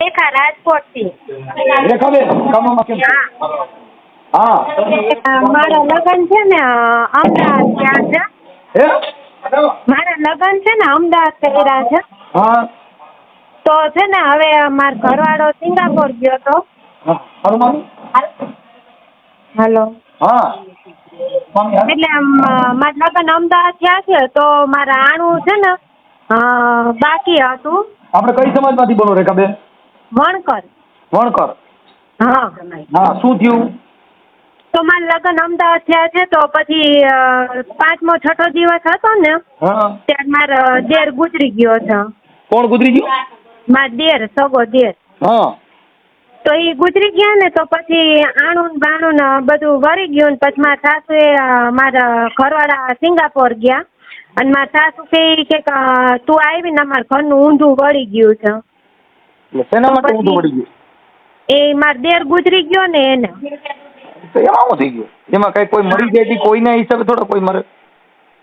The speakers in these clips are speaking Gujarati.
રેખા રાજકોટથી રેખાબેન કામમાં કેમ હા. મારા લગ્ન છે ને અમદાવાદ ત્યાં છે. હે? મારા લગ્ન છે ને અમદાવાદ કર્યા છે. હા. તો છે ને હવે મારો ઘરવાળો સિંગાપોર ગયો તો. હેલો હા. એટલે મારા લગ્ન અમદાવાદ થયા છે તો મારા આણું છે ને બાકી હતું. આપણે કઈ સમાજમાંથી બોલો રેખાબેન વણકર. વણકર. હા. હા શું થયું? તો મારા લગ્ન અમદાવાદ થયા છે તો પછી પાંચમો છઠ્ઠો દિવસ હતો ને ત્યારે મારો દેર ગુજરી ગયો છે કોણ ગુજરી ગયું? માર દેર સગો દેર. હા. તો એ ગુજરી ગયા ને તો પછી આણું બાણું બધું વળી ગયું ને પછી મારા સાસુએ મારા ઘરવાળા સિંગાપોર ગયા. અને મારા સાસુ કે તું આવી ને અમારા ઘરનું ઊંધું વળી ગયું છે. એટલે શેના માટે ઊંધું પડી ગયું? એ માર દેર ગુજરી ગયો ને એને. તો એમાં શું થઈ ગયું. એમાં કઈ કોઈ મરી જાય છે કોઈના હિસાબે થોડો કોઈ મરે.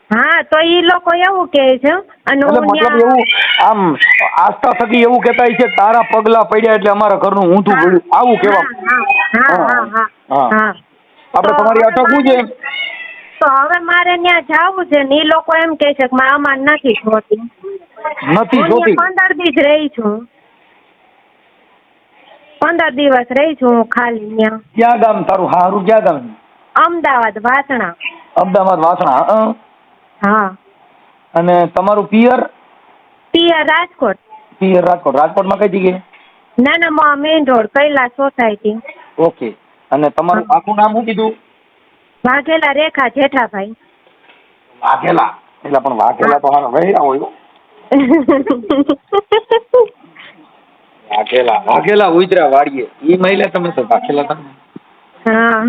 હા તો એ લોકો એવું કહે છે અને એટલે હું મતલબ ન્યા- એવું આમ આસ્થા થકી એવું કહેતા છે તારા પગલા પડ્યા એટલે અમારા ઘરનું ઊંધું પડ્યું આવું કહેવા. હા હા હા હા હા. હા. આપણે તમારી અટકવું છે તો હવે મારે ત્યાં જવું છે ને એ લોકો એમ કહે છે કે મા અમાર નથી જોતી. નથી હું જોતી. ત્યાં પંદર જ રહી છું. પંદર દિવસ રહી છું હું ખાલી ત્યાં. ક્યાં ગામ તારું? હારું ક્યાં ગામ? અમદાવાદ વાસણા. અમદાવાદ વાસણા હં? હા. અને તમારું પિયર? પિયર રાજકોટ. પિયર રાજકોટ. રાજકોટમાં કઈ જગ્યાએ? નાના main road Kailash society. Okay. અને તમારું આખું નામ શું કીધું? વાઘેલા રેખા જેઠાભાઈ. વાઘેલા. એટલે પણ વાઘેલા તો હારા વહેરા હોય હો. વાઘેલા વાઘેલા ઉજરા વાળીએ. ઈ મહિલા તમે તો વાઘેલા તમે. હા.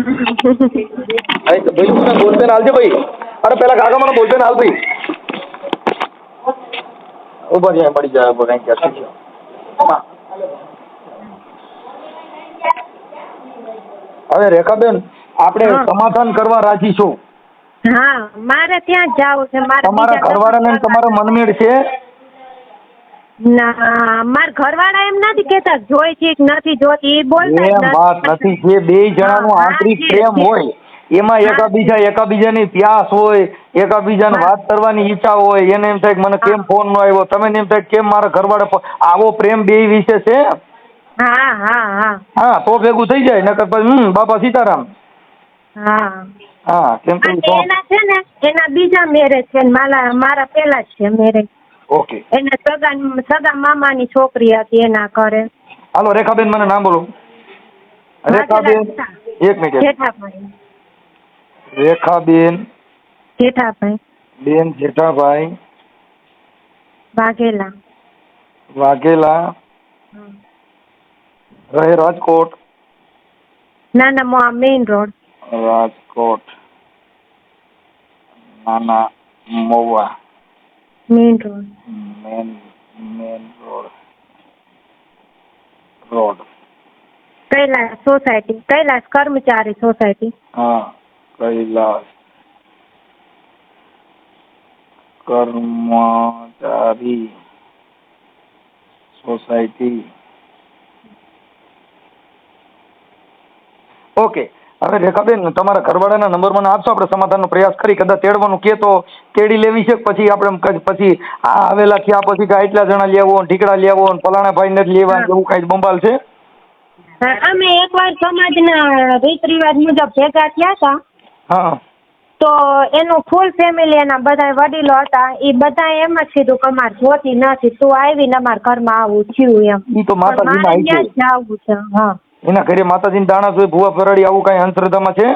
ભાઈ તો ભાઈ મને બોલપેન હાલજે ભાઈ. અરે પેલા કાકા મને બોલપેન હાલ ભાઈ. ઊભા જાય મળી જાય ઊભો કઈ ક્યાં હવે રેખાબેન આપણે સમાધાન કરવા રાજી છો. હા મારે ત્યાં જવું છે મારે તમારા ઘરવાળાને તમારો મનમેળ છે. ના મારા ઘરવાળા એમ નથી કેતા જોઈ છે કે નથી જોતી એ બોલતા એમ વાત નથી. જે બે જણાનું હા, આંતરિક પ્રેમ હોય એમાં. એકાબીજા એકાબીજાની પ્યાસ હોય એકાબીજાને હા. વાત કરવાની ઈચ્છા હોય એને એમ થાય મને કેમ ફોન નો આવ્યો? તમે એમ થાય કેમ મારા ઘરવાળા આવો પ્રેમ બે વિશે છે? હા હા હા. હા તો ભેગું થઈ જાય નકર પછી હમ બાપા સીતારામ. હા. હા કેમ કે એના છે ને એના બીજા મેરેજ છે ને મારા મારા પેલા જ છે મેરેજ ઓકે એના સગા સગા મામાની છોકરી હતી એના ઘરે. હાલો રેખાબેન મને નામ બોલો. રેખાબેન એક મિનિટ. જેઠાભાઈ. રેખાબેન. જેઠાભાઈ. બેન જેઠાભાઈ. વાઘેલા. વાઘેલા. રહે રાજકોટ. ના ના મો main road. Rajkot. Nana Mahuva main road main main road road Kailash society Kailash કર્મચારી સોસાયટી હા કૈલાસ કર્મચારી સોસાયટી ઓકે હવે રેખાબેન તમારા ઘરવાળાના નંબર મને આપશો? આપણે સમાધાનનો પ્રયાસ કરી કદાચ તેડવાનું કે તો કેડી લેવી છે પછી આપણે પછી આ આવેલા થયા પછી કે આટલા જણા લેવો ઢીકડા લેવો ફલાણા ભાઈને જ લેવા એવું કાંઈ બંબાલ છે? અમે એકવાર સમાજના રીત રિવાજ મુજબ ભેગા થયા હતા. હા. તો એનું ફૂલ ફેમિલી એના બધા વડીલો હતા. એ બધા એમ જ કીધું કે અમારે જોતી નથી તું આવીને અમારા ઘરમાં આવું થયું એમ. તો માતાજીના જવું છે હા. એના ઘરે માતાજીની દાણા જોઈ ભૂવા ફરાડી આવું કાંઈ અંધશ્રદ્ધામાં છે?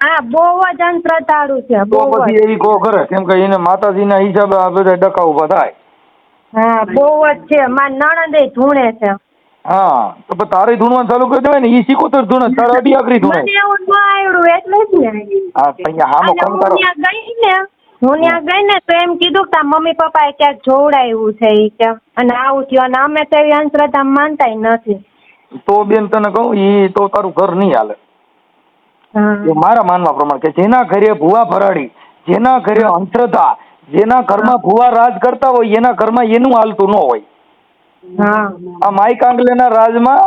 હા બહુ જ અંધશ્રદ્ધાળુ છે તો બહુ પછી એવી કો કરે કેમ કે એને માતાજીના હિસાબે આ બધા ડકા ઊભા થાય. હા બહુ જ છે મારા નણંદે ધૂણે છે. હા તો પછી તારે ધૂણવાનું ચાલુ કરી દેવાય ને એ સિકોતર ધૂણે તારે અઢી આકરી ધૂણે. મને એવું ન આવડ્યું એટલે જ ને. હા તો અહીંયા હામો અને હું કંટાળો. ત્યાં ગઈ ને હું ત્યાં ગઈ ને તો એમ કીધું કે તારા મમ્મી પપ્પાએ ક્યાંક જોવડાવ્યું છે ઈ કે અને આવું થયું અને અમે તો એવી અંધશ્રદ્ધા માનતાય નથી. તો બેન તને કહું ઈ તો તારું ઘર નહીં હાલે. એ મારા માનવા પ્રમાણે કે જેના ઘરે ભૂવા ફરાડી જેના ઘરે અંધશ્રદ્ધા જેના ઘરમાં ભૂવા રાજ કરતા હોય એના ઘરમાં એનું હાલતું ન હોય. આ માઈ કાંગલેના રાજમાં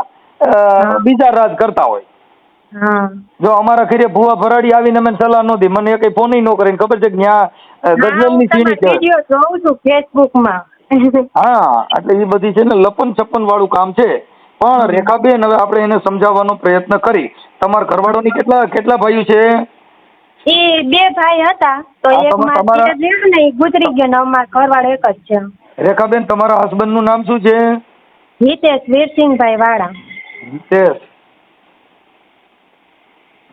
બીજા રાજ કરતા હોય. જો અમારા ઘરે ભુવા ભરાડી આવીને મને સલાહ ન દે મને કઈ ફોન ન કરે ખબર છે કે ત્યાં ગઝલની સીડી છે. હા એટલે એ બધી છે ને લપન છપ્પન વાળું કામ છે. પણ રેખાબેન હવે આપણે એને સમજાવવાનો પ્રયત્ન કરી. તમારા ઘરવાળોની કેટલા કેટલા ભાઈઓ છે? એ બે ભાઈ હતા. તો હા, એક તમે મારા તમારા- રહ્યો ને એ ગુજરી ગયો ને અમારા ઘરવાળો એક જ છે. રેખાબેન તમારા હસબન્ડનું નામ શું છે? હિતેશ વીરસિંહભાઈ વાળા. હિતેશ.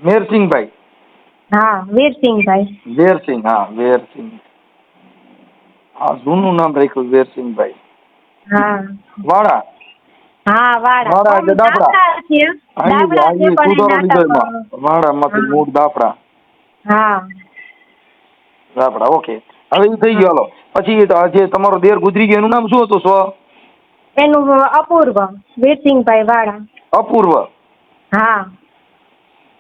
મેરસિંહભાઈ હા વીરસિંહભાઈ. વેરસિંહ હા વેરસિંહ. હા જૂનું નામ રાખ્યું વેરસિંહભાઈ. હા. વાળા? હા વાળા વાળા એટલે દાફડા. દાફડા છે. દાફડા છે પણ સુધારો એ લીધો નાટક એમાં વાળામાંથી મૂળ દાફડા. હા. દાફડા ઓકે. હવે એ થઈ ગયો હાલો. પછી જે તમારો દેર ગુજરી ગયો એનું નામ શું હતું સ્વ? એનું અપૂર્વ વીરસિંહભાઈ વાળા અપૂર્વ? હા.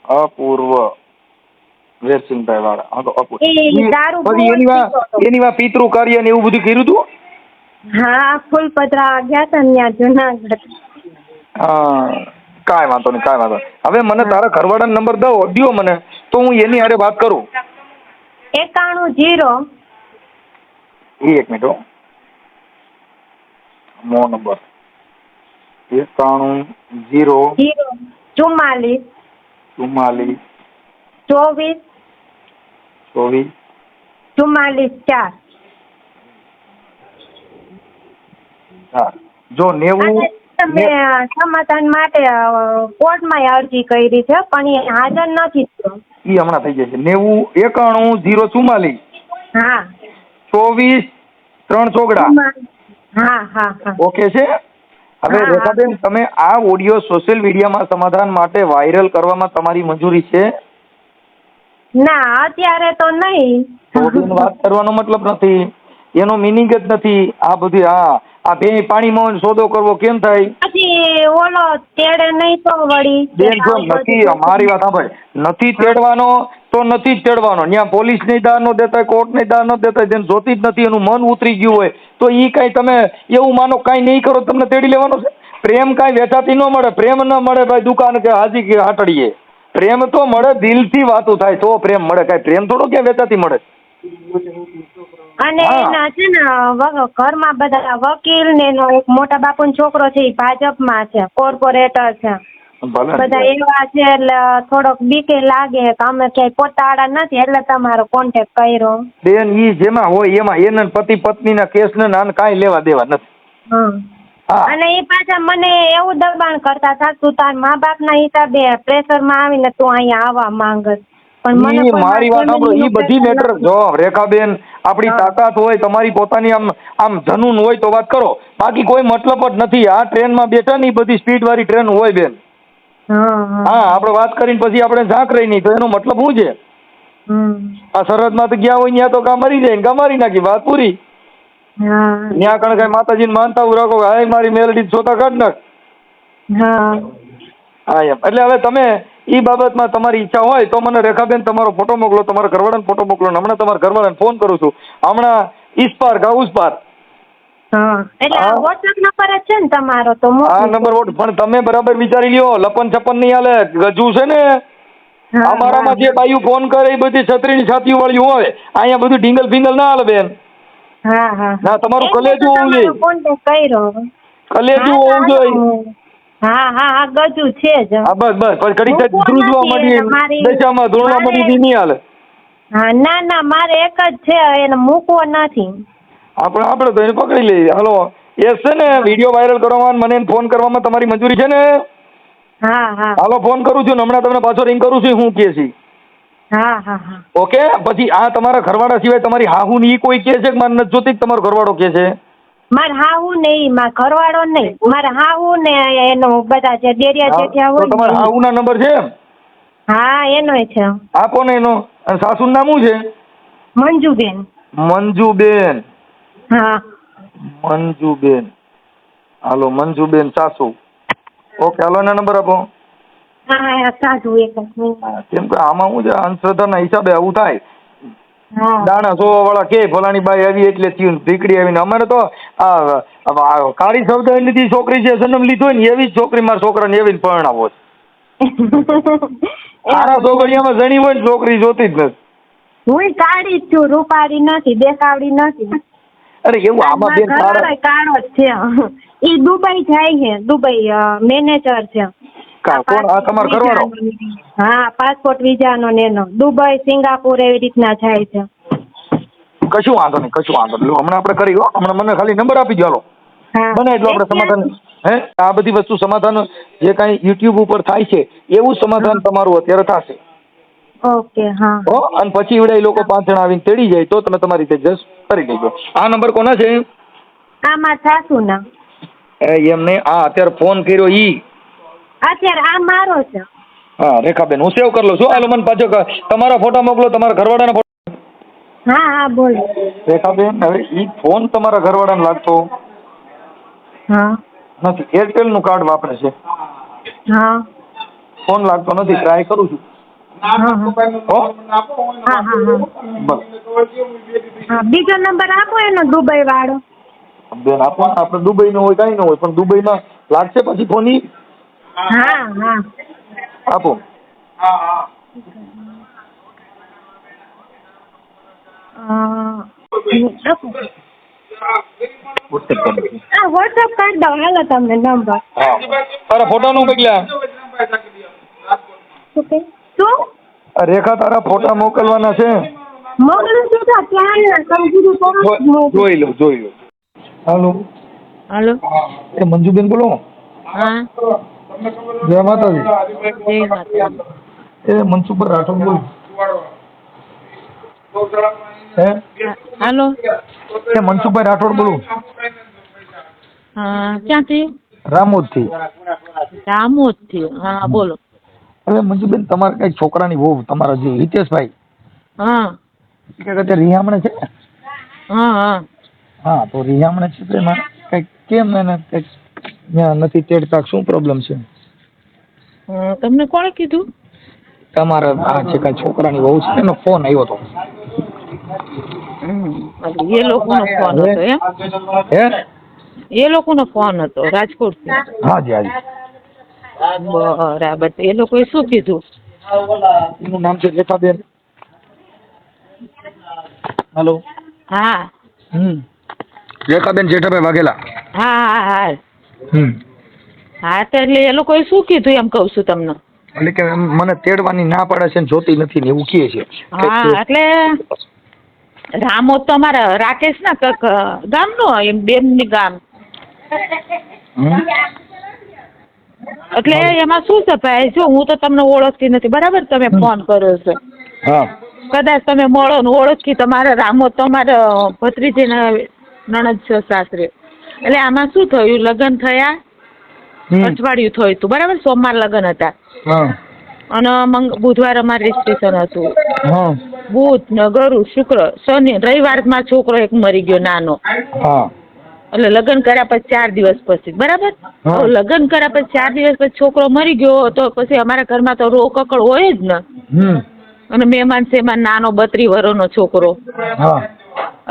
અપૂર્વ. વીરસિંહભાઈ વાળા હા તો અપૂર્વ. વા એની વા પિતૃ કાર્ય ને એવું બધું કર્યું હતું હા ફૂલપતરા ગયા હતા ત્યાં જુનાગઢ. કાંઈ વાંધો નહીં કાંઈ વાંધો નહીં. હવે મને તારા ઘરવાળાનો નંબર દો દ્યો મને તો હું એની હારે વાત કરું. એકાણું જીરો. એ એક મિનિટ હો. મો નંબર. એકાણું જીરો જીરો ચુમ્માલીસ. ચુમ્માલીસ. ચોવીસ. ચોવીસ. ચુમ્માલીસ ચાર. હા. જો નેવું તમે સમાધાન માટે કોર્ટમાં અરજી કરી છે પણ એ હાજર નથી થયો. ઈ હમણાં થઈ જશે. નેવું એકાણું જીરો ચુમ્માલીસ હા. ચોવીસ ત્રણ ચોગડા. હા હા હા. ઓકે છે? હવે રેખાબેન તમે આ ઓડિયો સોશિયલ મીડિયામાં સમાધાન માટે વાયરલ કરવામાં તમારી મંજૂરી છે? ના અત્યારે તો નહીં. વાત કરવાનો મતલબ નથી. એનો મિનિંગ જ નથી. આ બધી હા આ બે પાણીમાં સોદો કરવો કેમ થાય? પછી ઓલો તેડે નહીં તો વળી બેન જો નથી મારી વાત સાંભળ. નથી તેડવાનો તો નથી જ તેડવાનો. ત્યાં પોલીસની દાર નો દેતા કોર્ટની દાર નો દેતા જેને જોતી જ નથી એનું મન ઉતરી ગયું હોય તો ઈ કઈ તમે એવું માનો કઈ નહીં કરો તમને તેડી લેવાનો છે? પ્રેમ કાંઈ વેચાતી ન મળે પ્રેમ ન મળે ભાઈ દુકાન કે હાજી કે હાટડીએ. પ્રેમ તો મળે દિલથી વાતું થાય તો પ્રેમ મળે. કાંઈ પ્રેમ થોડો ક્યાં વેચાતી મળે? અને એના છે ને વ- ઘરમાં બધા વકીલ ને એનો એક મોટા બાપુ છોકરો છે એ ભાજપમાં છે કોર્પોરેટર છે. ભલે બધા એવા છે એટલે થોડોક બીકે લાગે કે અમે ક્યાંય પોતાળા નથી એટલે તમારો કોન્ટેક્ટ કર્યો. બેન ઈ જેમાં હોય એમાં એના પતિ પત્નીના કેસ ને નાન કાંઈ લેવા દેવા નથી. હમ. હા. અને એ પાછા મને એવું દબાણ કરતા હતા તું તાર મા બાપના હિસાબે પ્રેશરમાં આવીને તું અહીંયા આવવા માંગસ. પણ મને ઈ કોઈ મારી વાત સાંભળો ઈ બધી મેટર. જો રેખાબેન આપણી તાકાત હોય તમારી પોતાની આમ આમ જનૂન હોય તો વાત કરો. બાકી કોઈ મતલબ જ નથી. આ ટ્રેનમાં બેઠા ને બધી સ્પીડ વાળી ટ્રેન હોય બેન. હા આપણે વાત કરીને પછી આપણે ઝાંક રહી નહીં. તો એનો મતલબ શું છે. આ સરહદમાં તો ગયા હોય ત્યાં તો કા મરી જાય ને મારી નાખી. વાત પૂરી. ત્યાં કણ કઈ માતાજીને માનતા હું રાખો હાય મારી મેલડી સોતા કાઢ નાખ. હા એમ. એટલે હવે તમે ઈ બાબતમાં તમારી ઈચ્છા હોય તો મને રેખાબેન તમારો ફોટો મોકલો તમારા ઘરવાળાને ફોટો મોકલો હમણાં તમારા ઘરવાળાને ફોન કરું છું. હમણાં ઈસ્પાર કા ઉસ્પાર હા. હા. નંબર જ છે ને તમારો તો આ મોકલી નંબર વોટ પણ તમે બરાબર વિચારી લ્યો લપન છપન નહીં હાલે ગજુ છે ને? અમારામાં જે બાયુ ફોન કરે એ બધી છત્રીની છાતી વાળી હોય અહીંયા બધું ઢીંગલ ફિંગલ ના હાલે બેન. હા હા. ના, તમારું કલેજું હોવું જોઈએ. કલેજું હોવું જોઈએ. હા હા હા ગજુ છે જ. હા બસ બસ. પછી ઘડીક ધ્રુજવા માંડી દશામાં ધોરણા માંડી નહીં હાલે. હા ના ના મારે એક જ છે એને મૂકવો નથી. આપણે આપણે તો એને પકડી લઈએ. હાલો એ છે ને વીડિયો વાયરલ કરવામાં મને ફોન કરવામાં તમારી મંજૂરી છે ને? હા હા. હાલો ફોન કરું છું હમણાં તમને પાછો રિંગ કરું છું હું કે છે. હા હા હા. ઓકે? પછી આ તમારા ઘરવાળા સિવાય તમારી હાહુ ની કોઈ કે છે કે મારે નથી જોતી તમારો ઘરવાળો કે છે? મારે હાહુ નહીં મારા ઘરવાળો નહીં. મારે હાહુ ને એનો બધા જે ડેરિયા જેઠિયા તો હોય તમારા ને હાહુ ના નંબર છે હા એનોય છે. આપો ને એનો. અને સાસુ નામ શું છે? મંજુબેન. મંજુબેન. હા. મંજુબેન. હાલો મંજુબેન સાસુ. ઓકે હાલો એના નંબર આપો. હા હા સાધુ એક જ મિનિટ. કેમ કે આમાં શું છે? અંધશ્રદ્ધાના હિસાબે આવું થાય. હા દાણા સોવા વાળા કે ફલાણી બાઈ આવી એટલે થયું આવીને અમારે તો આ કાળી શબ્દ લીધી છોકરી છે જન્મ લીધો ને એવી જ છોકરી મારા છોકરાને એવી જ પરણાવો. સારા છોકરીઓમાં જણી હોય ને છોકરી જોતી જ નથી. હું કાળી જ છું રૂપાળી નથી દેખાવડી નથી. અરે એવું આમાં બેન કાળો જ છે. એ દુબઈ જાય છે દુબઈ મેનેજર છે. કા- કોણ આ તમારો ઘરવાળો? હા પાસપોર્ટ વિઝાનો ને એનો દુબઈ સિંગાપુર એવી રીતના જાય છે. કશું વાંધો નહીં કશું વાંધો નહીં. લો, હમણાં આપણે કરી હો. હમણાં મને ખાલી નંબર આપી દો હાલો. હા. બને એટલું આપણે સમાધાન હે? આ બધી વસ્તુ સમાધાન જે કાંઈ યુટ્યુબ ઉપર થાય છે એવું સમાધાન તમારું અત્યારે થશે. ઓકે હા. હો અને પછી એવડે એ લોકો પાંચ જણા આવીને તેડી જાય તો તમે તમારી રીતે જસ્ટ કરી દેજો. આ નંબર કોના છે? આમાં સાસુ ના એ એમને આ અત્યારે ફોન કર્યો ઈ. અત્યારે આ મારો છે. હા રેખાબેન હું સેવ કરી લઉં છું. હાલો મને પાછો તમારા ફોટા મોકલો તમારા ઘરવાળાના ફોટા. હા હા બોલો. રેખાબેન હવે ઈ ફોન તમારા ઘરવાળાને લાગતો. હા. નથી એરટેલનું કાર્ડ વાપરે છે. હા. ફોન લાગતો નથી ટ્રાય કરું છું. બીજો નંબર આપો એનો દુબઈ વાળો. બેન આપો આપણે દુબઈ નો હોય કઈ ન હોય પણ દુબઈમાં લાગશે પછી ફોન હા હા. આપો. અ, હા વોટ્સઅપ કરી દઉં હાલો તમને નંબર તારા ફોટા નું મોકલ્યા શું રેખા તારા ફોટા મોકલવાના છે. મોકલું છું તો મોકલું. જોઈ લો જોઈ લો. હાલો હાલો. એ મંજુબેન બોલો. હા. જય માતાજી. એ મનસુખભાઈ રાઠોડ બોલ. હેલો. એ મનસુખભાઈ રાઠોડ બોલું. ક્યાંથી? રામોદથી રામોદથી હા બોલો. હવે મંજુબેન તમારે કઈ છોકરાની વહુ તમારા જે હિતેશભાઈ. હા. કે અત્યારે રિહામણે છે હા હા. હા તો રિહામણે છે તો એમાં કઈ કેમ એને કંઈક ત્યાં નથી તેડતા શું પ્રોબ્લેમ છે? તમને કોણે કીધું? તમારા આ છે કાંઈ છોકરાની વહુ છે એનો ફોન આવ્યો હતો એ લોકોનો ફોન હતો એમ? હે? એ લોકોનો ફોન હતો રાજકોટથી. હાજી હાજી. બરાબર એ લોકોએ શું કીધું? એનું નામ છે રેખાબેન હલો. હા. હમ. રેખાબેન જેઠાભાઈ વાઘેલા. હા હા હા હા તો એટલે એ લોકોએ શું કીધું એમ કહું છું તમને? એટલે કે મને તેડવાની ના પાડે છે ને જોતી નથી ને એવું કહે છે. હા એટલે રામો તો અમારા રાકેશ ના કક ગામનો એમ બેનની ગામ. એટલે એમાં શું છે ભાઈ? જો હું તો તમને ઓળખતી નથી. બરાબર તમે ફોન કર્યો છે. હા. કદાચ તમે મળો ને ઓળખી તમારા રામો તમારા ભત્રીજીના નણદ છે સાસરે. એટલે આમાં શું થયું? લગ્ન થયા અઠવાડિયું થયું હતું બરાબર? સોમવાર લગ્ન હતા. અને મંગ બુધવાર અમારે રજીસ્ટ્રેશન હતું. બુધ ને શુક્ર શનિ રવિવારમાં છોકરો એક મરી ગયો નાનો. એટલે લગ્ન કર્યા પછી ચાર દિવસ પછી બરાબર? લગ્ન કર્યા પછી ચાર દિવસ પછી છોકરો મરી ગયો તો પછી અમારા ઘરમાં તો રો કકડ હોય જ ને. અને મહેમાન સેમાન નાનો બત્રી વર્ષનો છોકરો.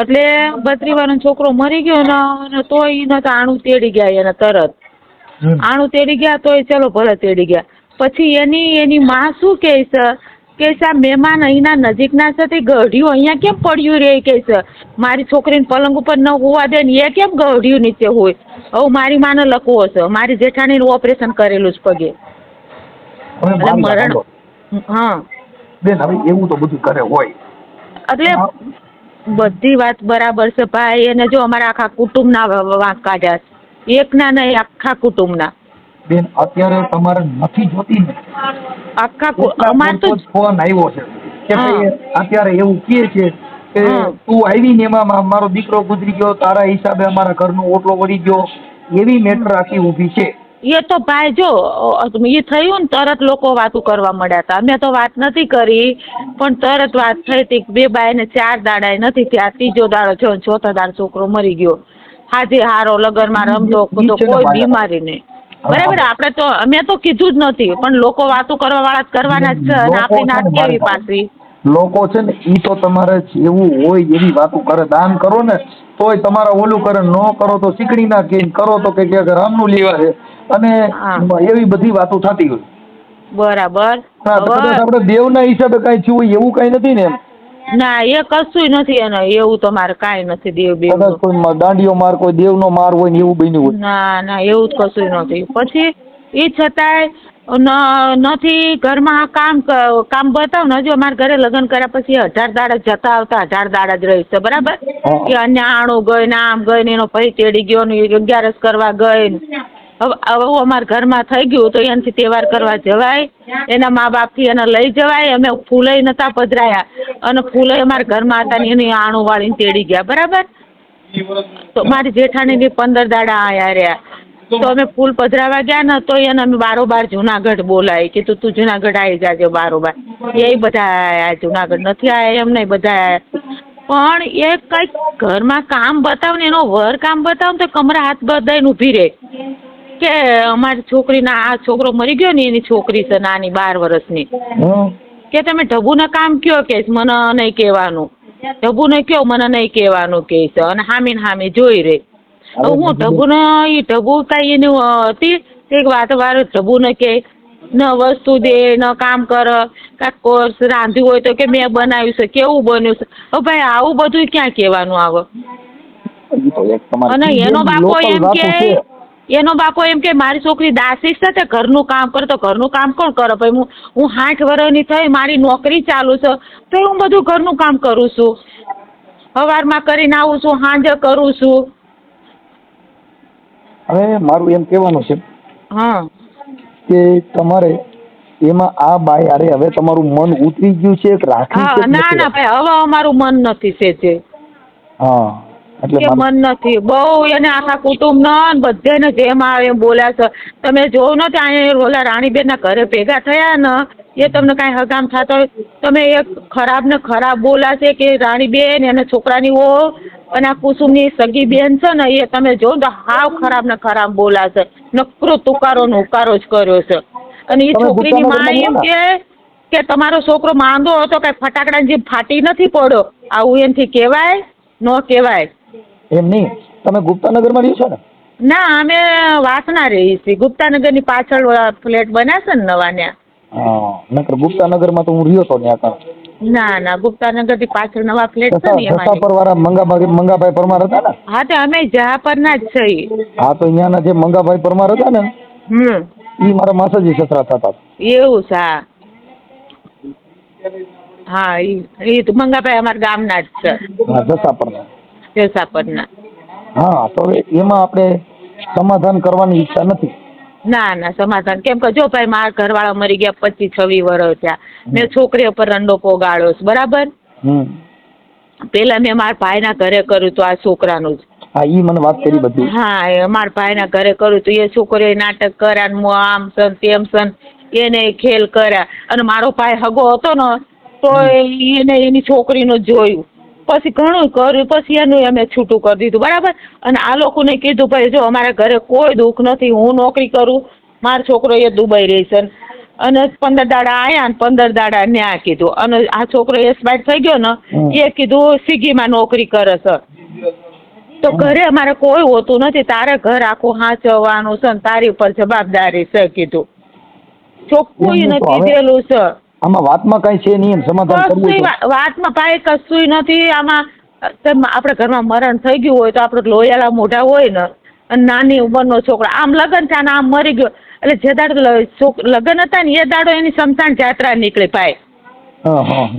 એટલે ભત્રીવાનો છોકરો મરી ગયો ને અને તોય એને તો આણું તેડી ગયા એને તરત. આણું તેડી ગયા તોય ચલો ભલે તેડી ગયા. પછી એની એની માં શું કહે છે? કે આ મહેમાન અહીંના નજીકના છે તે ગઢિયું અહીંયા કેમ પડ્યું રે? કે છે મારી છોકરીને પલંગ ઉપર ન હોવા દે ને એ કેમ ગઢિયું નીચે હોય? હવે મારી માને લખવો છે. મારી જેઠાણીનું ઓપરેશન કરેલું છે પગે. મરણ. હા. બેન હવે એવું તો બધું કરે હોય. એટલે બધી વાત બરાબર છે ભાઈ. એને જો અમારા આખા કુટુંબના વાંક કાઢ્યા છે. એકના નહીં આખા કુટુંબના. બેન અત્યારે તમારે નથી જોતી ને? આખા અમાર તો ફોન આવ્યો છે કે ભાઈ અત્યારે એવું કહે છે કે તું આવી ને એમાં મારો દીકરો ગુજરી ગયો તારા હિસાબે અમારા ઘરનો ઓટલો વળી ગયો. એવી મેટર આખી ઊભી છે. એ તો ભાઈ જો એ થયું ને તરત લોકો વાતો કરવા મળ્યા હતા અમે તો વાત નથી કરી પણ તરત વાત થઈ હતી બે બાયને ચાર દાડા નથી થયા. ત્રીજો દાડો થયો ચોથો દાડો છોકરો મરી ગયો. હાજે હારો લગનમાં રમતો તો કોઈ બીમારી નહીં બરાબર આપણે તો અમે તો કીધું જ નથી પણ લોકો વાતું કરવા વાળા જ કરવાના જ છે અને લોકો આપણી છે ને નાત પાછી લોકો છે ને એ તો તમારે જેવું હોય એવી વાતો કરે દાન કરો ને તોય તમારા ઓલું કરે ન કરો તો શીકડી ના કે કરો તો કે કે રામનું લેવા છે. અને એવી બધી વાતો થતી હોય. બરાબર. હા, તો કદાચ આપણે દેવના હિસાબે કઈ થયું એવું કઈ નથી ને એમ? ના એ કશું નથી એને એવું તો મારે કાંઈ નથી દેવ બેવ કદાચ કોઈ મ- માર કોઈ દેવનો માર હોય ને એવું બન્યું હોય. ના ના એવું જ કશું નથી. પછી એ છતાંય ન- નથી ઘરમાં કામ કામ બતાવ ને હજુ અમારા ઘરે લગ્ન કર્યા પછી હજાર દાડા જતા આવતા હજાર દાડા જ રહીશ બરાબર? કે અન્ય આણું ગઈ ને આમ ગઈ ને એનો ભાઈ તેડી ગયો ને અગિયારસ કરવા ગઈ હવે અમારા ઘરમાં થઈ ગયું તો એનાથી તહેવાર કરવા જવાય. એના મા બાપથી એને લઈ જવાય. અમે ફૂલય નતા પધરાયા. અને ફૂલય અમારા ઘરમાં હતા ને એની આણું વાળીને તેડી ગયા. બરાબર? તો મારી જેઠાણીની પંદર દાડા આયા રહ્યા. તો અમે ફૂલ પધરાવા ગયા ને તો એને અમે બારોબાર જુનાગઢ બોલાય કે તું જુનાગઢ આવી જાજો બારોબાર. એ બધા આયા જુનાગઢ. નથી આયા એમ નહીં, બધા આયા. પણ એ કંઈક ઘરમાં કામ બતાવ ને એનો વર કામ બતાવ ને તો કમરા હાથ બધાઈને ઊભી રહે. કે અમારી છોકરીના આ છોકરો મરી ગયો ને એની છોકરી છે નાની બાર વર્ષની. કે તમે ઢબુને કામ કયો કે મને નહીં કહેવાનું. ઢબુને કયો? મને નહીં કહેવાનું કે છે. અને હામી ને હામી જોઈ રહી. હું ઢબુને એ ઢબુ કાંઈ એની હતી? એક વાત વાર ઢબુને કે ન વસ્તુ દે ન કામ કર કાંઈક કોર્સ રાંધ્યું હોય તો કે મેં બનાવ્યું છે કેવું બન્યું છે? હવે ભાઈ આવું બધું ક્યાં કહેવાનું આવે? અને એનો બાપો એમ કે. એનો બાપો એમ કે મારી છોકરી દાસી છે તે ઘરનું કામ કરે તો ઘરનું કામ કોણ કરે? ભાઈ હું હું સાઠ વર્ષની થઈ મારી નોકરી ચાલુ છે તો હું બધું ઘરનું કામ કરું છું. સવારમાં કરીને આવું છું સાંજે કરું છું. હવે મારું એમ કહેવાનું છે હા. કે તમારે એમાં આ બાઈ અરે હવે તમારું મન ઉતરી ગયું છે રાખી ના ના ભાઈ હવે અમારું મન નથી છે હા. એટલે મન નથી. બહુ એને આખા કુટુંબ ને બધાને જેમ આવે એમ બોલ્યા છે. તમે જોવો ને ત્યાં ઓલા રાણીબેનના ઘરે ભેગા થયા ને એ તમને કાંઈ હગામ થતો હોય. તમે એ ખરાબ ને ખરાબ બોલાશે કે રાણીબેન એને છોકરાની ઓ અને આ કુસુમની સગી બેન છે ને એ તમે જો તો હાવ ખરાબ ને ખરાબ બોલાશે નકરો તુકારો નો ઉકારો જ કર્યો છે. અને એ છોકરીની માં એમ કે કે તમારો છોકરો માંદો હતો કઈ ફટાકડા જે ફાટી નથી પડ્યો. આવું એનાથી કહેવાય? ન કહેવાય. એમ નહીં. તમે ગુપ્તાનગરમાં રહ્યો છો ને? ના અમે વાસણા રહીએ છીએ. ગુપ્તાનગરની પાછળ ફ્લેટ બનાવશે છે ને નવા ત્યાં હા નકર ગુપ્તાનગરમાં તો હું રહ્યો તો ત્યાં આગળ. ના ના ગુપ્તાનગરની પાછળ નવા ફ્લેટ છે ને એમાં જસાપર વાળા મંગાભાઈ મંગાભાઈ પરમાર હતા ને? હા તો અમે જહાપરના જ છીએ. હા તો અહીંયાના જે મંગાભાઈ પરમાર હતા ને હમ. ઈ મારા માસાજી સસરા થતા એવું છે હા. તો મંગાભાઈ અમારા ગામના જ છે. હા જસાપરના. જસાપરના હા તો એમાં આપણે સમાધાન કરવાની ઈચ્છા નથી. ના ના સમાધાન. કેમ કે જો ભાઈ મારા ઘરવાળા મરી ગયા પચીસ છવ્વીસ વર્ષ થયા મેં છોકરી ઉપર રંડો પોગાડ્યો છે બરાબર? હમ. પેલા મેં મારા ભાઈના ઘરે કર્યું તો આ છોકરાનું જ. હા ઈ મને વાત કરી બધી. હા એ મારા ભાઈના ઘરે કર્યું તો એ છોકરીએ નાટક કર્યા ને હું આમ સન તેમ સન એને ખેલ કર્યા. અને મારો ભાઈ હગો હતો ને તો એને એની છોકરીનું જોયું. પછી ઘણું કર્યું પછી એનું અમે છૂટું કરી દીધું બરાબર? અને આ લોકોને કીધું ભાઈ જો અમારા ઘરે કોઈ દુઃખ નથી હું નોકરી કરું મારો છોકરો એ દુબઈ રહે છે. અને પંદર દાડા આયા ને પંદર દાડા ન્યા કીધું. અને આ છોકરો એક્સપાયર થઈ ગયો ને એ કીધું સ્વિગીમાં નોકરી કરે છે. તો ઘરે અમારે કોઈ હોતું નથી તારે ઘર આખું હાંચવવાનું છે ને તારી ઉપર જવાબદારી છે કીધું. ચોખ્ખું નથી દેલું છે. આમાં વાતમાં કઈ છે નહીં એમ સમાધાન કરવું વાતમાં ભાઈ કશું નથી. આમાં આપણે ઘરમાં મરણ થઈ ગયું હોય તો આપણે લોયાળા મોઢા હોય ને અને નાની ઉંમરનો છોકરો. આમ લગ્ન અને આમ મરી ગયો. એટલે જે દાડો લગ્ન હતા ને એ દાડો એની સમસાન જાત્રા નીકળી ભાઈ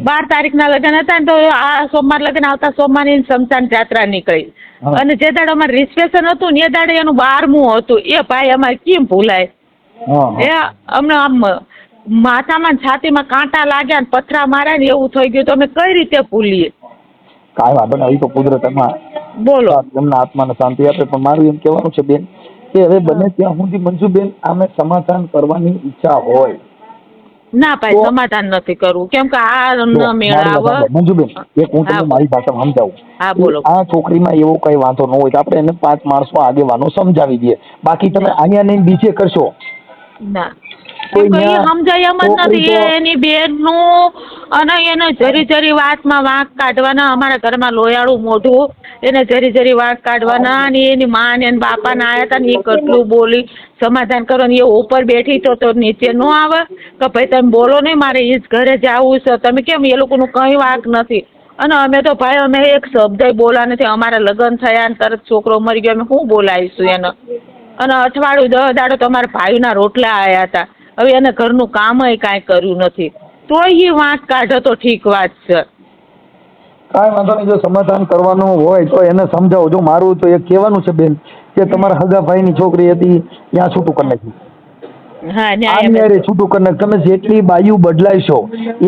બાર તારીખના લગ્ન હતા ને તો આ સોમવાર લગ્ન આવતા સોમવાર એની સમસાન જાત્રા નીકળી. અને જે દાડો અમારે રિસ્પેશન હતું ને એ દાડે એનું બારમું હતું. એ ભાઈ અમારે કેમ ભૂલાય? એ અમને આમ માથામાં છાતીમાં કાંટા લાગ્યા ને પથરા માર્યા ને એવું થઈ ગયું તો અમે કઈ રીતે ભૂલીએ? કાંઈ વાંધો નહીં તો કુદરત એમાં બોલો. એમના આત્માને શાંતિ આપે પણ મારું એમ કહેવાનું છે બેન કે હવે બને ત્યાં સુધી મંજુબેન આમે સમાધાન કરવાની ઈચ્છા હોય. ના ભાઈ સમાધાન નથી કરવું. કેમ કે આ જો, ન મારી મેળ વાત આવે સાંભળો. મંજુબેન એક હું તમને મારી ભાષામાં સમજાવું. હા, બોલો. આ છોકરીમાં એવો કઈ વાંધો ન હોય તો આપણે એને પાંચ માણસો આગેવાનો સમજાવી દઈએ. બાકી તમે અહીંયા નહીં બીજે કરશો. ના. કોઈ કેમ કે એ ન્યા સમજાય એમ જ નથી એની બેનનું અને એને જરી જરી વાતમાં વાંક કાઢવાના અમારા ઘરમાં લોયાળું મોઢું એને જરી જરી વાંક કાઢવાના અને એની મા ને એના બાપા ને આયા હતા ને એ કેટલું બોલી સમાધાન કરો ને એ ઉપર બેઠી તો તો નીચે ન આવે. કે ભાઈ તમે બોલો નહીં મારે એ જ ઘરે જવું છે. તમે કેમ એ લોકોનું કંઈ વાંક નથી? અને અમે તો ભાઈ અમે એક શબ્દ બોલા નથી. અમારા લગ્ન થયા ને તરત છોકરો મરી ગયો. અમે શું બોલાવીશું એને? અને અઠવાડિયું દસ દાડો તો અમારા ભાઈના રોટલા આવ્યા હતા હવે એને ઘરનું કામય કાંઈ કર્યું નથી. તોય એ વાંક કાઢો તો ઠીક વાત છે. કાંઈ વાંધો નહીં જો સમાધાન કરવાનું હોય તો એને સમજાવો. જો મારું તો એ કહેવાનું છે બેન કે તમારા હગા ભાઈની છોકરી હતી ત્યાં છૂટું કરી નાખ્યું. છૂટું નાખ તમે જેટલી બાયુ બદલાઈશો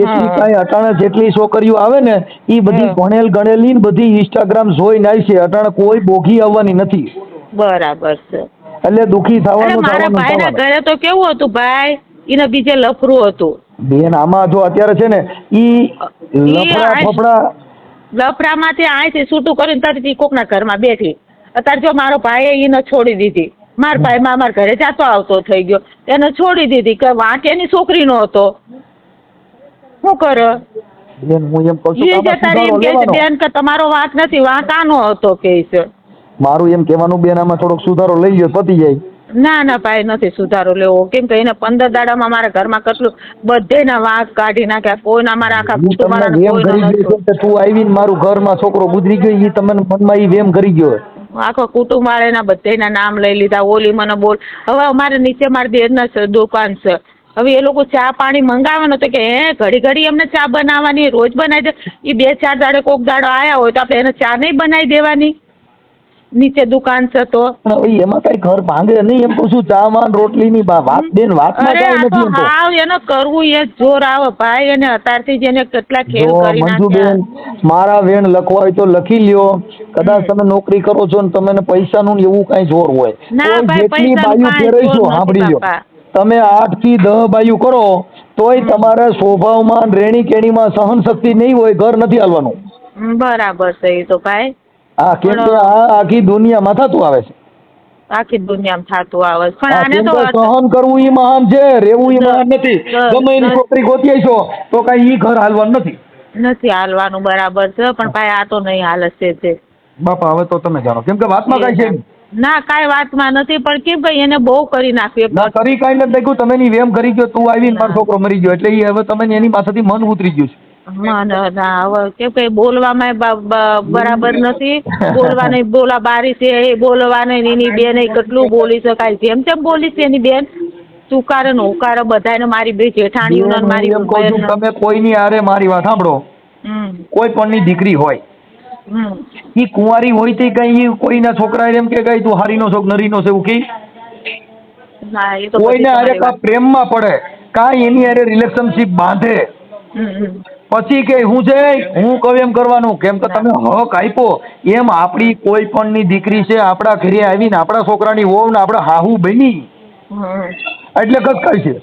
એટલી. કાંઈ અટાણે જેટલી છોકરીઓ આવે ને એ બધી. ભણેલ ગણેલી બધી ઇન્સ્ટાગ્રામ જોઈને આવી છે. અટાણે કોઈ બોગી આવવાની નથી. બરાબર છે. એટલે દુખી થવાનું મારા ભાઈના ઘરે તો કેવું હતું ભાઈ? એને બીજે લફરું હતું. બેન આમાં જો અત્યારે છે ને ઈ લફડા ફફડા લફરામાંથી અહીંથી છૂટું કરીને તરત કોકના ઘરમાં બેઠી. અત્યારે જો મારો ભાઈએ એને છોડી દીધી. મારા ભાઈ માં મારા ઘરે જાતો આવતો થઈ ગયો. એને છોડી દીધી કે વાંક એની છોકરીનો હતો? શું કરે? બેન હું એમ કહું છું કે તમારો વાંક નથી વાંક આનો હતો કે છે. મારું એમ કહેવાનું બેન આમાં થોડોક સુધારો લઈ લ્યો પતી જાય. ના ના ભાઈ નથી સુધારો લેવો. કેમ કે એને પંદર દાડામાં મારા ઘરમાં કેટલું બધેના વાંક કાઢી નાખ્યા કોઈના મારા આખા ઈ તમને કુટુંબવાળાના વેમ કરી ગયો નહોતો. છે કે તું આવીને મારું ઘરમાં છોકરો ગુજરી ગયો એ તમને મનમાં એ વેમ કરી ગયો. આખો કુટુંબ વાળાના બધાના નામ લઈ લીધા ઓલી મને બોલ હવે અમારે નીચે મારી દેરના દુકાન છે હવે એ લોકો ચા પાણી મંગાવવાનો તો કે હે ઘડી ઘડી એમને ચા બનાવવાની રોજ બનાવી દે. એ બે ચાર દાડે કોક દાડો આયા હોય તો આપણે એને ચા નહીં બનાવી દેવાની. નીચે દુકાન છે તો. એમાં કઈ ઘર ભાંગે નહીં. એમ કહું છું ચા માં રોટલી ની વાત બેન વાતમાં અરે કાંઈ નથી એમ હાવ એને કરવું એ જોર આવે. ભાઈ એને અત્યારથી જેને કેટલા ખેલ કરી મંજુબેન મારા વેણ લખવા હોય તો લખી લ્યો. કદાચ તમે નોકરી કરો છો ને તમને પૈસા નું એવું કઈ જોર હોય. ના ભાઈ, જેટલી બાયુ કાંઈ ફેરવીશું સાંભળી લ્યો. તમે આઠથી દહ બાયુ કરો તોય તમારા સ્વભાવમાં રેણી કેણીમાં સહન શક્તિ નહીં હોય ઘર નથી હાલવાનું. બરાબર છે એ તો ભાઈ. હા કેમ કે આ આખી દુનિયામાં થતું આવે છે. આખી દુનિયામાં થતું આવે છે. પણ આને તો સહન કરવું ઈ મહાન છે રહેવું ઈ મહાન નથી. ગમે એની છોકરી ગોતી છો તો કઈ ઈ ઘર હાલવાનું નથી. નથી હાલવાનું બરાબર છે પણ ભાઈ આ તો નહીં હાલ છે તે બાપા હવે તો તમે જાણો. કેમ કે વાતમાં કઈ છે ના કાંઈ વાતમાં નથી પણ કેમ કે એને બહુ કરી નાખ્યું ના કરી કાંઈ નથી દેખ્યું તમે ની વેમ કરી ગયો તું આવીને મારો છોકરો મરી ગયો એટલે એ હવે તમે એની પાસેથી મન ઉતરી ગયું છે. કેમ કે બોલવામાં બરાબર નથી. બોલવાની બોલા બારી છે એ બોલવાની ને એની બેન કેટલું બોલી શકાય. જેમ તેમ બોલી છે એની બેન તુકારે ને ઉકારે બધાને મારી બે જેઠાણીઓ ને મારી. તમે કોઈની હારે મારી વાત સાંભળો. કોઈ કોઈ પણની દીકરી હોય. એ કુંવારી હોય તે કઈ કોઈના છોકરા એમ કે કઈ તું હારીનો છોક નરીનો છે એવું કી? ને અરે વાત. પ્રેમમાં પડે કાંઈ એની અરે રિલેશનશિપ બાંધે. પછી કે હું છે હું કહું એમ કરવાનું. કેમ કે ના. તમે હક આપ્યો. એમ આપણી કોઈ પણની દીકરી છે આપણા ઘરે આવીને આપણા છોકરાની વહુ ને આપણા હાહુ બની. એટલે એટલે કઈ છે?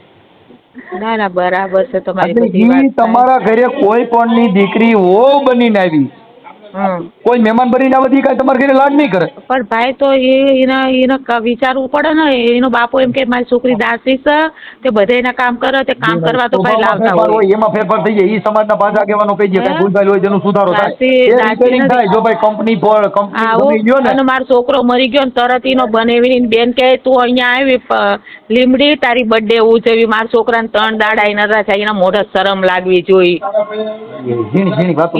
ના ના બરાબર છે તમારી તમારા ઘરે કોઈ પણની દીકરી વહુ બનીને આવી. હમ કોઈ મહેમાન બનીને આવે કાંઈ ઘરે લાડ નહીં કરે? પણ ભાઈ તો એ એના એને વિચારવું પડે ને એનો બાપો એમ કે મારી છોકરી દાસી છે તે બધા એના કામ કરે તે કામ કરવા તો ભાઈ લાવતા હોય. એમાં ફેરફાર થઈ જાય ઈ સમાજના પાંચ આગેવાનો કહી જાય ભૂલભાઈ હોય જેનો સુધારો થાય. એ નથી. થાય. જો ભાઈ કંપની પર કંપની ગયો ને અને મારો છોકરો મરી ગયો ને તરત એનો બનેવીની બેન કહે તું અહીંયા આવી લીમડી તારી બર્થડે ઉજવી મારા છોકરાને ત્રણ દાડા એના રજા એના મોઢા શરમ લાગવી જોઈ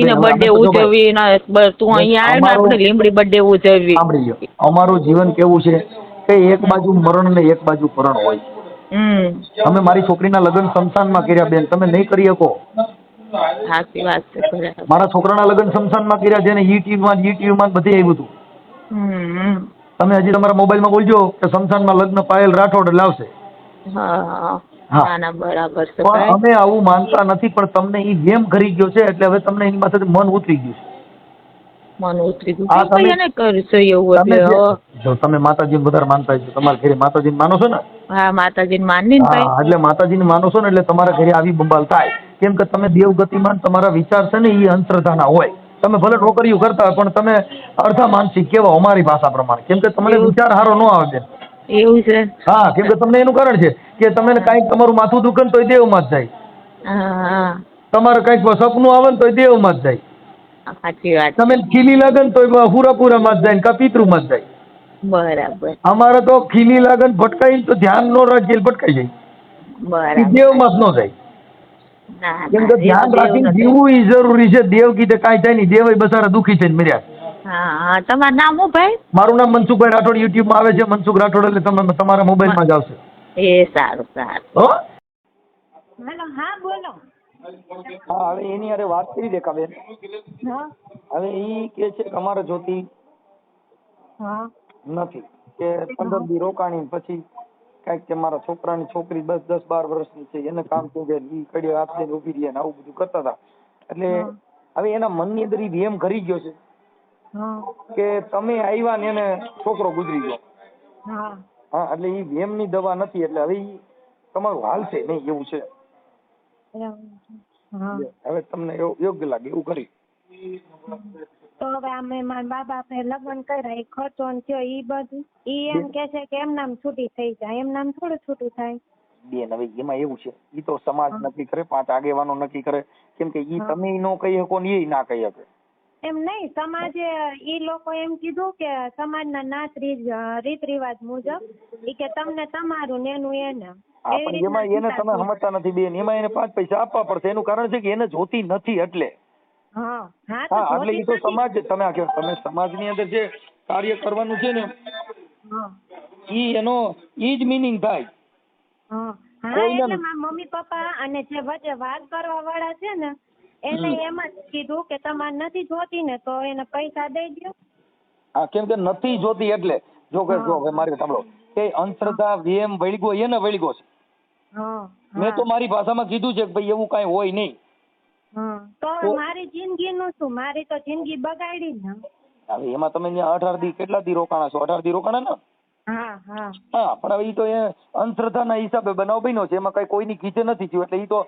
એને બર્થડે ઉજવી બ- તું અહીંયા આવે ને આપણે લીમડી બર્થડે ઉજવવી સાંભળી લ્યો. અમારું જીવન કેવું છે કે એક બાજુ મરણ ને એક બાજુ પરણ હોય. અમે મારી છોકરીના લગ્ન સંસ્થાનમાં કર્યા બેન તમે નહીં કરી શકો. સાચી વાત છે મારા છોકરાના લગ્ન સંસ્થાનમાં કર્યા છે ને યુટ્યુબમાં યુટ્યુબમાં બધે આવ્યું હતું. તમે હજી તમારા મોબાઈલમાં બોલજો કે સંસ્થાનમાં લગ્ન પાયલ રાઠોડ લાવશે. હા બરાબર છે. અમે આવું માનતા નથી પણ તમને ઈ ગેમ કરી ગયો છે એટલે હવે તમને એની પાસેથી મન ઉતરી ગયું છે. મન ઉતરી ગયું. ભાઈ એને કરશું એવું એટલે જો તમે માતાજીને વધારે માનતા છો તમારા ઘરે માતાજીને માનો છો ને? હા માતાજીને માનની ને ભાઈ. હા એટલે માતાજીને માનો છો ને એટલે તમારા ઘરે આવી બંબાલ થાય. કેમ કે તમે દેવગતિમાન તમારા વિચાર છે ને એ અંધશ્રદ્ધાના હોય. તમે ભલે ઠોકરીઓ કરતા હોય પણ તમે અર્ધા માનસિક કેવા અમારી ભાષા પ્રમાણે. કેમ કે તમને વિચાર સારો ન આવે એવું છે. હા કેમ કે તમને એનું કારણ છે કે તમે કાંઈક તમારું માથું દુખન તો તોય દેવમાં જ જાય. તમારે કાંઈક સપનું આવે ને તોય દેવમાં જ જાય. સાચી વાત. તમે ખીલી લગન તો હુરાપુરામાં જ જાય ને કા પિતૃમાં જ જાય. બરાબર. અમારે તો ખીલી લગન ભટકાઈ ને તો ધ્યાન નો રાખીએ ભટકાઈ જાય. બરાબર. દેવમાં જ ન જાય. કેમ કે ધ્યાન રાખીને જીવવું એ જરૂરી છે. દેવ કીધે કાંઈ થાય નહીં. દેવ બસારા દુખી થઈને મર્યા. હા હા. તમારું નામ હું ભાઈ? મારું નામ મનસુખભાઈ રાઠોડ યુટ્યુબમાં આવે છે. મનસુખ રાઠોડ એટલે તમે તમારા મોબાઈલમાં જ આવશે. એ સારું સારું. હેલો હા બોલો. હા હવે એની અરે વાત કરી દે કાબેન હા. હવે ઈ કે છે કે અમારે જોતી હા. નથી. કે પંદર દી રોકાણી પછી કંઈક કે મારા છોકરાની છોકરી બસ દસ બાર વર્ષની છે એને કામ થઈ જાય ઈ કડી હાથ લઈને ઊભી રહી ને આવું બધું કરતા હતા. એટલે હવે એના મનની અંદર ઈ વેમ કરી ગયો છે કે તમે આવ્યા ને એને છોકરો ગુજરી ગયો. હા. એટલે ઈ વેમની દવા નથી એટલે હવે ઈ તમારું હાલશે નહીં એવું છે. હવે તમને યોગ્ય લાગે એવું કરી તો હવે અમે મારા બા બાપે લગ્ન કર્યા એ ખર્ચો થયો ઈ બધું. ઈ એમ કે છે કે એમ નામ છૂટી થઈ જાય એમ નામ થોડું છૂટું થાય. બેન હવે એમાં એવું છે ઈ તો સમાજ નક્કી કરે પાંચ આગેવાનો નક્કી કરે કેમ કે ઈ તમે નો કહી શકો ને એ ના કહી શકે. એમ નહીં સમાજે ઈ લોકો એમ કીધું કે સમાજના નાત રીત રિવાજ મુજબ ઈ કે તમને તમારું ને એનું એને એમાં એને તમે સમજતા નથી બેન એમાં એને પાંચ પૈસા આપવા પડશે. એનું કારણ છે કે એને જોતી નથી એટલે. હા હા એટલે ઈ તો સમાજ તમે આખે તમે સમાજની અંદર જે કાર્ય કરવાનું છે ને ઈ એનો ઈ જ મિનિંગ થાય. હા એટલે મમ્મી પપ્પા અને જે વચ્ચે વાત કરવા વાળા છે ને એને એમ જ કીધું કે તમારે નથી જોતી ને તો એને પૈસા દઈ દો હા કેમ કે નથી જોતી એટલે. જો કે જો મારી સાંભળો. કે અંધશ્રદ્ધા વેમ વળગો એને વળગો છે. હા મેં તો મારી ભાષામાં કીધું છે કે ભાઈ એવું કાંઈ હોય નહીં. તો મારી જિંદગી નું શું? મારી તો જિંદગી બગાડી ને હવે એમાં તમે અઢાર દી કેટલા દી રોકાણા છો? અઢાર દી રોકાણા ને? હા. પણ હવે ઈ તો એ અંધશ્રદ્ધાના હિસાબે બનાવ બન્યો છે. એમાં કઈ કોઈની ખીચે નથી થયું. એટલે ઈ તો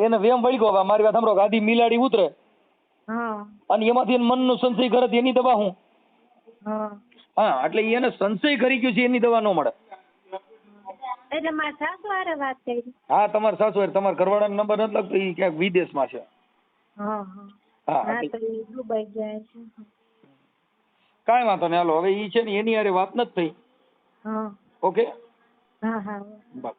એને વેમ વળી હવે મારી વાત સાંભળો ગાદી મિલાડી ઉતરે. હા. અને એમાંથી એને મનનો સંશય કરે એની દવા હું? હા. એટલે એને સંશય કરી ગયું છે એની દવા ન મળે. એટલે મારા સાસુ હારે વાત કરી. હા તમારા સાસુ હારે તમારા ઘરવાળા નંબર નથી લાગતો ઈ ક્યાંક વિદેશમાં છે. હા એ દુબઈ ગયા છે. કાંઈ વાંધો નહીં. હાલો હવે ઈ છે ને એની હારે વાત નથી થઈ. ઓકે? હા હા. બસ